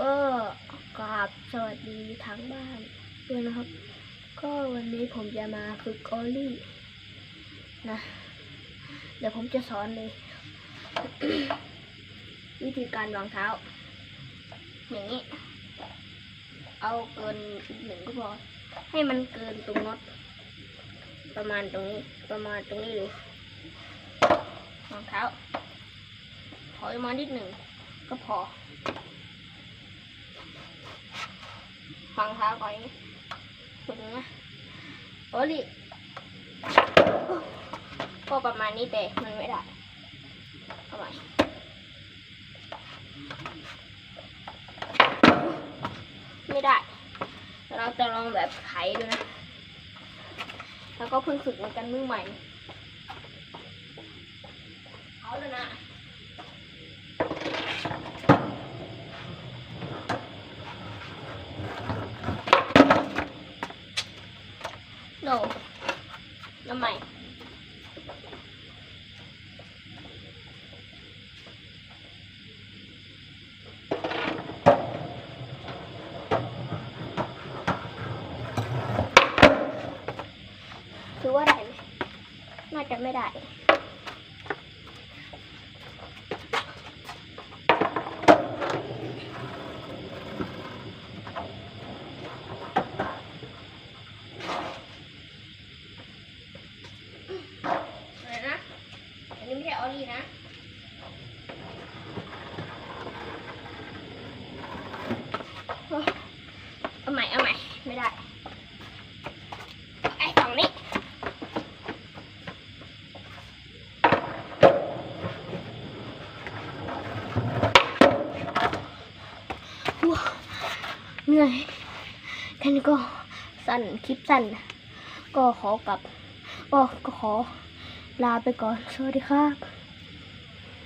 ก็กราบสวัสดีทั้งบ้านด้วยนะครับ ก็วันนี้ผมจะมาฝึกออลลี่นะ เดี๋ยวผมจะสอนเลย วิธีการวางเท้า อย่างนี้ เอาเกินหนึ่งก็พอ ให้มันเกินตรงน็อตประมาณตรงนี้ ประมาณตรงนี้เลยวางเท้า ถอยมานิดหนึ่งก็พอ ฟังเท้าก่อนฝึกนะโอลิก็ประมาณนี้แต่มันไม่ได้เอาใหม่ไม่ได้เดี๋ยวเราจะลองแบบไถดูนะ แล้วก็เพิ่งฝึกเหมือนกันมือใหม่ เอาแล้วนะ โนน้ำใหม่คือว่าได้ไหมน่าจะไม่ได้ อะไรนะ อันนี้ไม่ใช่ออลี่นะ เอาใหม่ เอาใหม่ ไม่ได้ ไอ้ฝั่งนี้ ว้าว เหนื่อยแค่นี้ก็สั้นคลิปสั้น ก็ขอกลับก็ขอลาไปก่อน สวัสดีครับ